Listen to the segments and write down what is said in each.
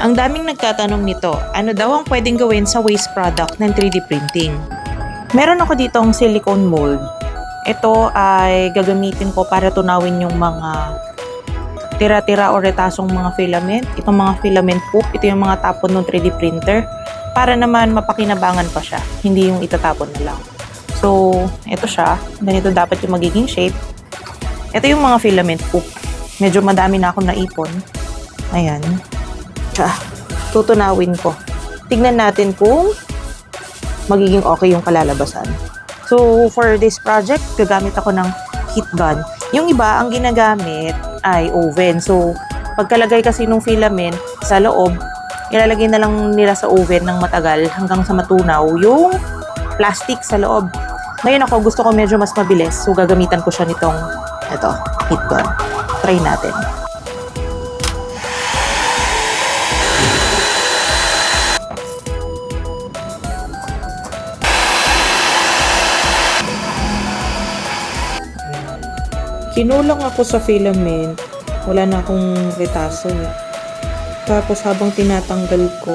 Ang daming nagtatanong nito, ano daw ang pwedeng gawin sa waste product ng 3D printing? Meron ako dito ang silicone mold. Ito ay gagamitin ko para tunawin yung mga tira-tira o retasong mga filament. Itong mga filament poop, ito yung mga tapon ng 3D printer para naman mapakinabangan pa siya, hindi yung itatapon na lang. So, ito siya. Ganito dapat yung magiging shape. Ito yung mga filament poop. Medyo madami na akong naipon. Ayan. Tsa, tutunawin ko. Tignan natin kung magiging okay yung kalalabasan. So, for this project, gagamit ako ng heat gun. Yung iba, ang ginagamit ay oven. So, pagkalagay kasi nung filament sa loob, ilalagay na lang nila sa oven ng matagal hanggang sa matunaw yung plastic sa loob. Ngayon ako, gusto ko medyo mas mabilis. So, gagamitan ko siya nitong, ito, heat gun. Try natin. Kinulang ako sa filament. Wala na akong retaso. Tapos habang tinatanggal ko,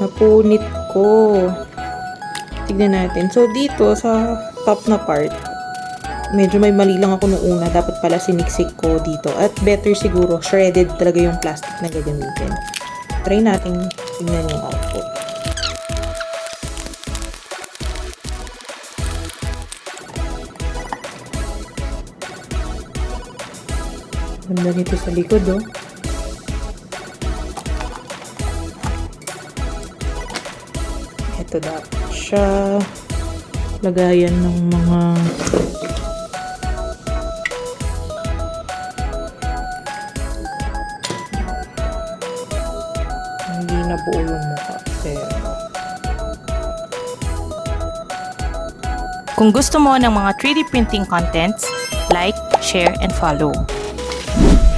napunit ko. Tignan natin. So, dito sa top na part, medyo may mali lang ako nung una. Dapat pala siniksik ko dito. At better siguro, shredded talaga yung plastic na gagamitin. Try natin tignan yung output. Ganda nito sa likod, oh. Ito dapat siya. Lagayan ng mga hindi na buo yung mukha. Pero, Kung gusto mo ng mga 3D printing contents, like, share, and follow. you